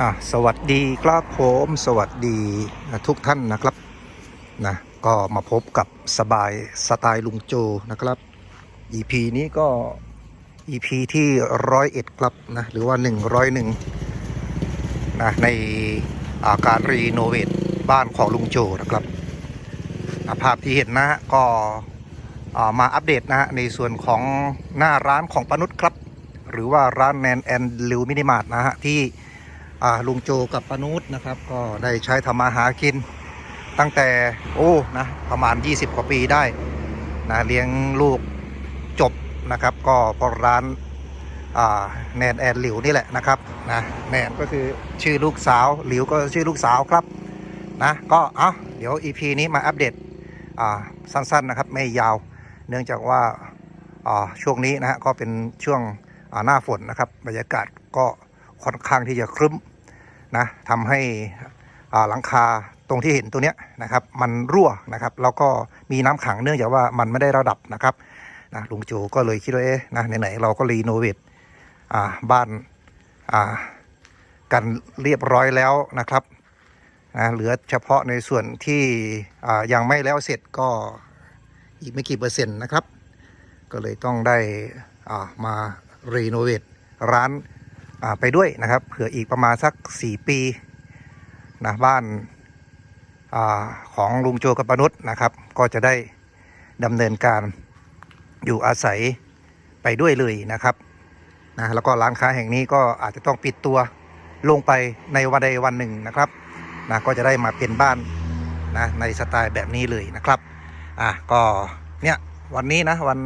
อะสวัสดีครับผมสวัสดีทุกท่านนะครับนะก็มาพบกับสบายสไตล์ลุงโจนะครับ EP นี้ก็ EP ที่ร้อยเอ็ดครับนะหรือว่าหนึ่งร้อยหนึ่งนะในอาการรีโนเวทบ้านของลุงโจนะครับอะภาพที่เห็นนะฮะก็มาอัปเดตนะฮะในส่วนของหน้าร้านของปนุษครับ หรือว่าร้านแนนแอนลิวมินิมาร์ทนะฮะที่ ลุงโจกับปนุษนะครับ ก็ได้ใช้ทำมาหากิน ตั้งแต่โอ้นะประมาณ 20 กว่าปีได้นะเลี้ยงลูกจบนะครับ ก็พระร้านแนนแอนหลิวนี่แหละนะครับนะแนนก็คือชื่อลูกสาวหลิวก็ชื่อลูกสาวครับนะก็เอะเดี๋ยว EP นี้มาอัปเดตสั้นๆนะครับไม่ยาว เนื่องจากว่าช่วงนี้นะฮะก็เป็นช่วงหน้าฝนนะครับบรรยากาศก็ ค่อนข้างที่จะครึ้มนะทำให้หลังคาตรงที่เห็นตัวเนี้ยนะครับ มันรั่วนะครับ แล้วก็มีน้ำขังเนื่องจากว่ามันไม่ได้ระดับนะครับนะลุงโจก็เลยคิดว่าเอ๊ะนะไหนๆเราก็รีโนเวทอ่าบ้านอ่ากันเรียบร้อยแล้วนะครับนะเหลือเฉพาะในส่วนที่อ่ายังไม่แล้วเสร็จก็อีกไม่กี่เปอร์เซ็นต์นะครับ ก็เลยต้องได้อ่ามารีโนเวทร้าน ไปด้วยนะครับ เผื่ออีกประมาณสัก 4 ปีนะบ้านอาของลุงโจกับปนุษย์นะครับ ก็จะได้ดำเนินการอยู่อาศัยไปด้วยเลยนะครับนะแล้วก็ร้านค้าแห่งนี้ก็อาจจะต้องปิดตัวลงไปในวันใดวันหนึ่งนะครับนะก็จะได้มาเป็นบ้านนะในสไตล์แบบนี้เลยนะครับอะก็เนี่ยวันนี้นะวัน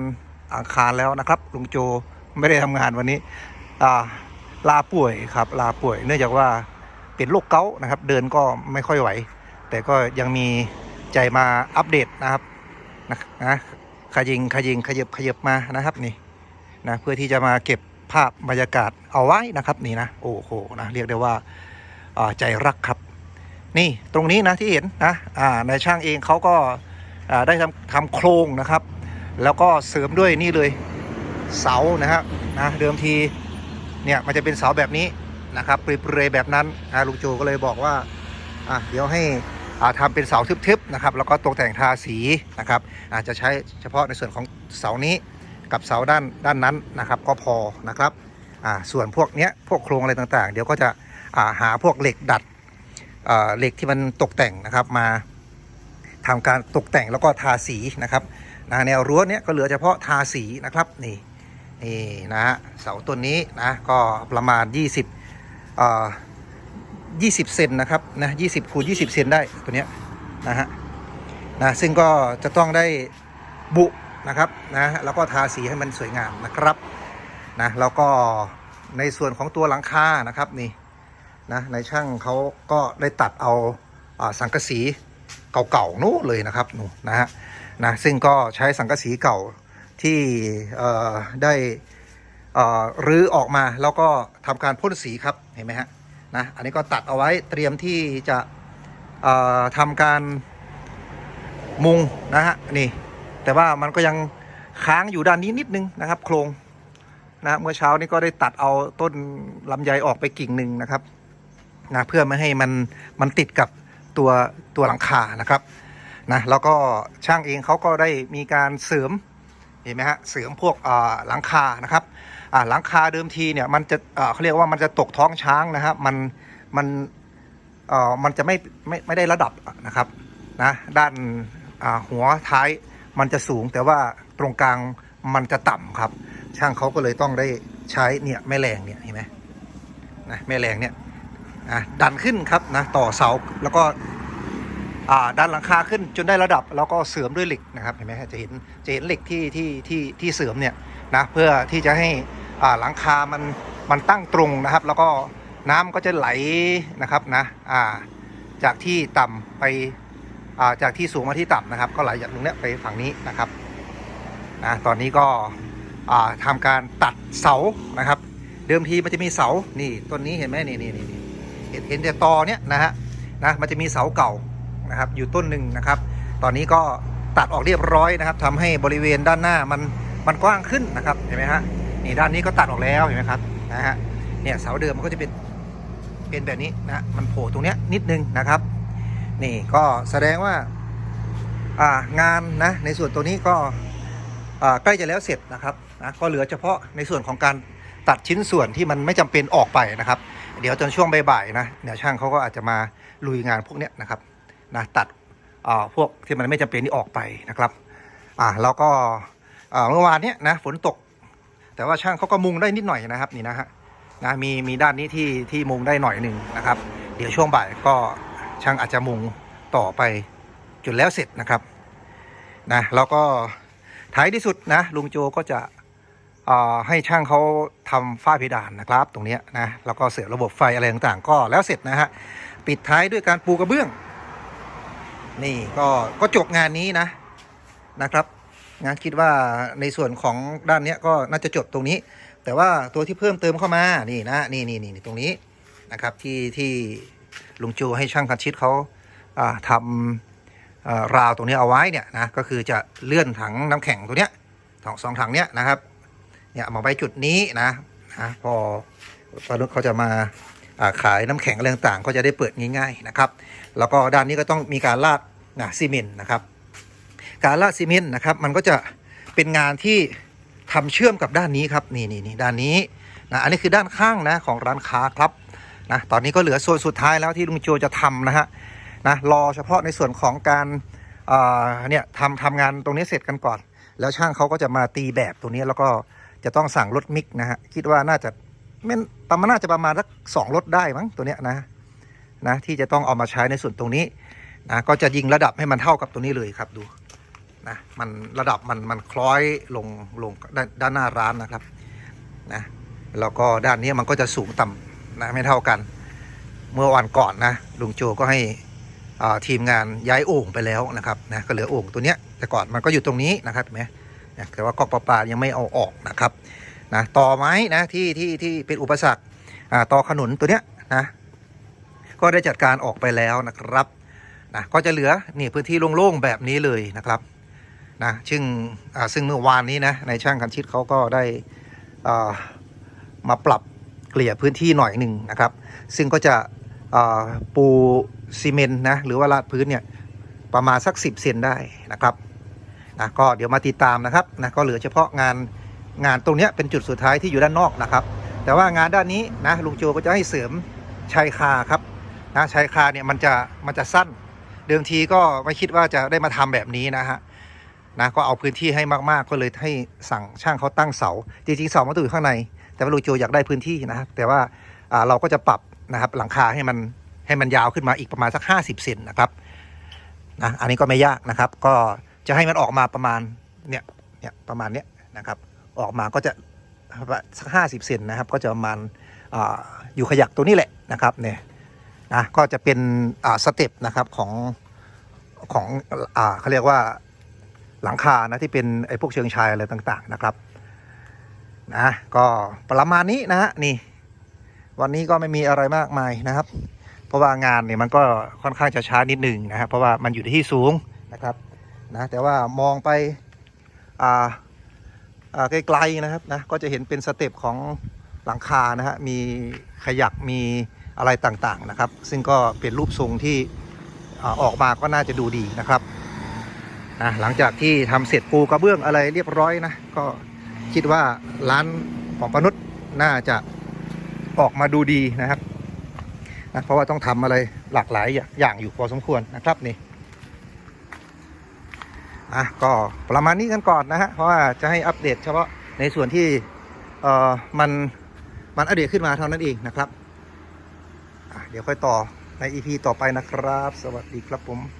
อังคารแล้วนะครับลุงโจไม่ได้ทำงานวันนี้อ่า ลาป่วยครับลาป่วย เนื่องจากว่าเป็นโรคเกาต์นะครับ เดินก็ไม่ค่อยไหว แต่ก็ยังมีใจมาอัปเดตนะครับนะนะขยิงขยิงขยับขยับมานะครับนี่นะเพื่อที่จะมาเก็บภาพบรรยากาศเอาไว้นะครับนี่นะโอ้โหนะเรียกได้ว่าาใจรักครับ นี่ตรงนี้นะที่เห็นนะอ่าในช่างเองเขาก็าได้ทำทำโครงนะครับ แล้วก็เสริมด้วยนี่เลยเสานะฮะนะเดิมที เนี่ยมันจะเป็นเสาแบบนี้นะครับเปรยแบบนั้นอ่าลุงโจก็เลยบอกว่าอะเดี๋ยวให้อ่าทำเป็นเสาทึบๆนะครับแล้วก็ตกแต่งทาสีนะครับอาจจะใช้เฉพาะในส่วนของเสานี้กับเสาด้านด้านนั้นนะครับ ก็พอนะครับอ่าส่วนพวกเนี้ยพวกโครงอะไรต่างๆ เดี๋ยวก็จะอ่าหาพวกเหล็กดัดอ่าเหล็กที่มันตกแต่งนะครับมาทำการตกแต่งแล้วก็ทาสีนะครับแนวรั้วเนี้ยก็เหลือเฉพาะทาสีนะครับนี่ นี่นะฮะเสาต้นนี้นะก็ประมาณ 20เอ่อ20 เซนนะครับนะ20คูณ20 เซนได้ตัวเนี้ยนะฮะนะซึ่งก็จะต้องได้บุนะครับนะแล้วก็ทาสีให้มันสวยงามนะครับนะแล้วก็ในส่วนของตัวหลังคานะครับนี่นะในช่างเขาก็ได้ตัดเอาอาสังกะสีเก่าๆนู้นเลยนะครับนู่นนะฮะนะซึ่งก็ใช้สังกะสีเก่า ที่ได้รื้อออกมาแล้วก็ทำการพ่นสีครับเห็นไหมฮะนะอันนี้ก็ตัดเอาไว้เตรียมที่จะทำการมุงนะฮะนี่ แต่ว่ามันก็ยังค้างอยู่ด้านนี้นิดนึงนะครับ โครงนะเมื่อเช้านี้ก็ได้ตัดเอาต้นลำไยออกไปกิ่งหนึ่งนะครับนะเพื่อไม่ให้มันมันติดกับตัวตัวหลังคานะครับนะแล้วก็ช่างเองเขาก็ได้มีการเสริม เห็นไหมฮะเสริมพวกหลังคานะครับหลังคาเดิมทีเนี่ยมันจะเขาเรียกว่ามันจะตกท้องช้างนะครับมันมันเออมันจะไม่ไม่ไม่ได้ระดับนะครับนะด้านหัวท้ายมันจะสูงแต่ว่าตรงกลางมันจะต่ำครับ ช่างเขาก็เลยต้องได้ใช้เนี่ยแม่แรงเนี่ยเห็นไหมนะแม่แรงเนี่ยดันขึ้นครับนะต่อเสาแล้วก็ ด้านหลังคาขึ้นจนได้ระดับแล้วก็เสริมด้วยเหล็กนะครับเห็นไหมจะเห็นจะเห็นเหล็กที่ที่ที่ที่เสริมเนี่ยนะเพื่อที่จะให้อ่าหลังคามันมันตั้งตรงนะครับ แล้วก็น้ำก็จะไหลนะครับนะอ่าจากที่ต่ำไปอ่าจากที่สูงมาที่ต่ำนะครับ ก็ไหลจากตรงเนี้ยไปฝั่งนี้นะครับนะตอนนี้ก็อ่าทำการตัดเสานะครับ เดิมทีมันจะมีเสานี่ต้นนี้เห็นไหมนี่นี่นี่นี่เห็นเห็นแต่ตอเนี้ยนะฮะนะมันจะมีเสาเก่า นะครับ อยู่ต้นหนึ่งนะครับ ตอนนี้ก็ตัดออกเรียบร้อยนะครับทำให้บริเวณด้านหน้ามันมันกว้างขึ้นนะครับเห็นไหมฮะนี่ด้านนี้ก็ตัดออกแล้วเห็นไหมครับนะฮะเนี่ยเสาเดิมมันก็จะเป็นเป็นแบบนี้นะมันโผล่ตรงเนี้ยนิดนึงนะครับ นี่ก็แสดงว่าอ่างานนะในส่วนตัวนี้ก็ใกล้จะแล้วเสร็จนะครับนะก็เหลือเฉพาะในส่วนของการตัดชิ้นส่วนที่มันไม่จำเป็นออกไปนะครับ เดี๋ยวจนช่วงบ่ายๆนะเดี๋ยวช่างเขาก็อาจจะมาลุยงานพวกเนี้ยนะครับ นะตัดพวกที่มันไม่จำเป็นนี่ออกไปนะครับอ่าแล้วก็เมื่อวานเนี้ยนะฝนตก แต่ว่าช่างเขาก็มุงได้นิดหน่อยนะครับนี่นะฮะนะมีมีด้านนี้ที่ที่มุงได้หน่อยหนึ่งนะครับ เดี๋ยวช่วงบ่ายก็ช่างอาจจะมุงต่อไปจนแล้วเสร็จนะครับนะแล้วก็ท้ายที่สุดนะลุงโจก็จะให้ช่างเขาทำฝ้าเพดานนะครับ ตรงเนี้ยนะแล้วก็เสียบระบบไฟอะไรต่างๆ ก็แล้วเสร็จนะฮะปิดท้ายด้วยการปูกระเบื้อง นี่ก็ก็จบงานนี้นะนะครับงานคิดว่าในส่วนของด้านเนี้ยก็น่าจะจบตรงนี้ แต่ว่าตัวที่เพิ่มเติมเข้ามานี่นะนี่นี่นี่ตรงนี้นะครับที่ที่ลุงจูให้ช่างคันชิดเขาทำราวตรงนี้เอาไว้เนี่ยนะก็คือจะเลื่อนถังน้ำแข็งตัวเนี้ยสองสองถังเนี้ยนะครับเนี่ยมาไว้จุดนี้นะนะพอพอเขาจะมาขายน้ำแข็งอะไรต่างๆก็จะได้เปิดง่ายๆนะครับ แล้วก็ด้านนี้ก็ต้องมีการลาด นะซีเมนต์นะครับ การลาดซีเมนต์นะครับ มันก็จะเป็นงานที่ทำเชื่อมกับด้านนี้ครับนี่นี่นี่ด้านนี้นะอันนี้คือด้านข้างนะของร้านค้าครับนะตอนนี้ก็เหลือส่วนสุดท้ายแล้วที่ลุงโจจะทำนะฮะนะรอเฉพาะในส่วนของการเอ่อเนี่ยทำทำงานตรงนี้เสร็จกันก่อน แล้วช่างเขาก็จะมาตีแบบตัวนี้แล้วก็จะต้องสั่งรถมิกนะฮะคิดว่าน่าจะไม่ประมาณน่าจะประมาณสักสองรถได้มั้งตัวเนี้ยนะนะที่จะต้องเอามาใช้ในส่วนตรงนี้ นะก็จะยิงระดับให้มันเท่ากับตัวนี้เลยครับดูนะมันระดับมันมันคล้อยลงลงด้านด้านหน้าร้านนะครับนะแล้วก็ด้านนี้มันก็จะสูงต่ำนะไม่เท่ากัน เมื่อวันก่อนนะลุงโจก็ให้ทีมงานย้ายโอ่งไปแล้วนะครับนะก็เหลือโอ่งตัวเนี้ยแต่ก่อนมันก็อยู่ตรงนี้นะครับเห็นไหมนะแต่ว่าก๊อกประปายังไม่เอาออกนะครับนะต่อไม้นะที่ที่ที่เป็นอุปสรรคต่อขนุนตัวเนี้ยนะก็ได้จัดการออกไปแล้วนะครับ นะก็จะเหลือนี่พื้นที่โล่งๆแบบนี้เลยนะครับนะซึ่งซึ่งเมื่อวานนี้นะในช่างคันชิดเขาก็ได้อ่ามาปรับเกลี่ยพื้นที่หน่อยหนึ่งนะครับ ซึ่งก็จะปูซีเมนต์นะหรือว่าลาดพื้นเนี่ยประมาณสัก 10 เซนได้นะครับนะก็เดี๋ยวมาติดตามนะครับนะก็เหลือเฉพาะงานงานตรงนี้เป็นจุดสุดท้ายที่อยู่ด้านนอกนะครับ แต่ว่างานด้านนี้นะลุงโจก็จะให้เสริมชายคาครับนะชายคาเนี่ยมันจะมันจะสั้น เดิมทีก็ไม่คิดว่าจะได้มาทำแบบนี้นะฮะนะก็เอาพื้นที่ให้มากๆก็เลยให้สั่งช่างเขาตั้งเสา จริงๆเสามันต้องอยู่ข้างใน แต่ว่าลูโจอยากได้พื้นที่นะครับแต่ว่าเราก็จะปรับนะครับหลังคาให้มันให้มันยาวขึ้นมาอีกประมาณสัก 50เซนนะครับนะอันนี้ก็ไม่ยากนะครับ ก็จะให้มันออกมาประมาณเนี่ยเนี่ยประมาณเนี้ยนะครับ ออกมาก็จะสักห้าสิบเซนนะครับ ก็จะประมาณออยู่ขยักตัวนี้แหละนะครับเนี่ย นะก็จะเป็นสเต็ปนะครับของของอเขาเรียกว่าหลังคานะที่เป็นไอ้พวกเชิงชายอะไรต่างๆนะครับนะก็ประมาณนี้นะฮะนี่ วันนี้ก็ไม่มีอะไรมากมายนะครับ เพราะว่างานเนี่ยมันก็ค่อนข้างจะช้านิดหนึ่งนะครับเพราะว่ามันอยู่ที่สูงนะครับนะแต่ว่ามองไปอ่าอ่าไกลๆนะครับนะก็จะเห็นเป็นสเต็ปของหลังคานะฮะมีขยักมี อะไรต่างๆนะครับ ซึ่งก็เป็นรูปทรงที่ออกมาก็น่าจะดูดีนะครับนะหลังจากที่ทำเสร็จปูกระเบื้องอะไรเรียบร้อยนะก็คิดว่าร้านของปนุษย์น่าจะออกมาดูดีนะครับนะเพราะว่าต้องทำอะไรหลากหลายอย่างอยู่พอสมควรนะครับนี่อะก็ประมาณนี้กันก่อนนะฮะเพราะว่าจะให้อัปเดตเฉพาะในส่วนที่เอ่อมันมันอัปเดตขึ้นมาเท่านั้นเองนะครับ เดี๋ยวค่อยต่อในอีพีต่อไปนะครับ สวัสดีครับผม